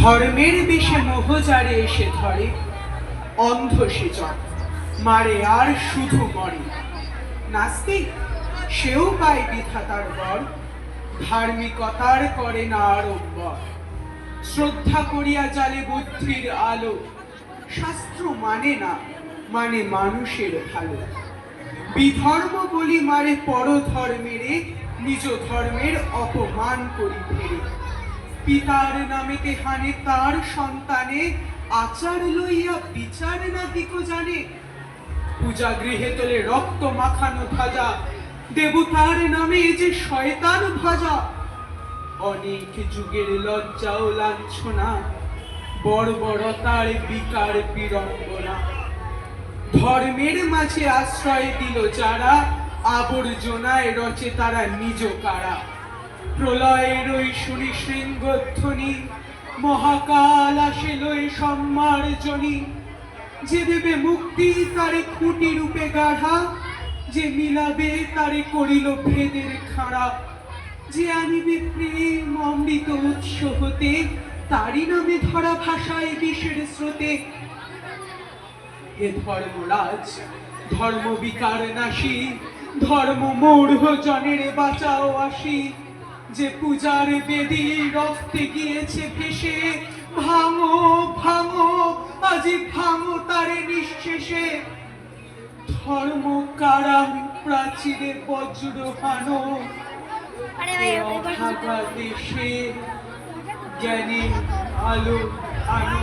ধর্মের বেশে মোহজারে এসে ধরে। অন্ধ সেজন মারে আর শুধু মরে। নাস্তিক, সেও পায় বিধাতার বর, ধার্মিকতার করে না আড়ম্বর শ্রদ্ধা করিয়া জালে বুদ্ধির আলো, শাস্ত্র মানে না মানে মানুষের ভালো। বিধর্ম বলি মারে পর ধর্মেরে নিজ ধর্মের অপমান করি ফেরে। পিতার নামেতে হানে তার সন্তানে, আচার লইয়া বিচার না দিক জানে। পূজা গৃহে তোলে রক্ত মাখানো ধ্বজা দেবতার নামে যে শয়তান ভাজা। অনেক যুগের লজ্জা ও লাঞ্ছনা, বর্বরতার বিকার বিড়ম্বনা। ধর্মের মাঝে আশ্রয় দিল যারা, আবর্জনায় রচে তারা নিজ কারা। প্রলয়ের ওই শুনি শৃঙ্গধ্বনি মহাকাল সম্মার্জনী। যে দেবে মুক্তি, তারে খুঁটি রূপে গাঢ়া, যে মিলাবে, তারে করিল ভেদের খাড়া। যে আনিবে প্রেম অমৃত উৎস হতে, তারই নামে ধরা ভাষায় বিষের স্রোতে। হে ধর্মরাজ ধর্ম বিকার নাশি, ধর্ম মূঢ় জনের বাঁচাও আসি। যে পূজার বেদি রক্তে গিয়েছে ভেসে ভাঙো ভাঙো আজি ভাঙো তারে নিঃশেষে। ধর্ম কারাম প্রাচীরে বজ্র হানো দেশে জ্ঞানী আলো আনো।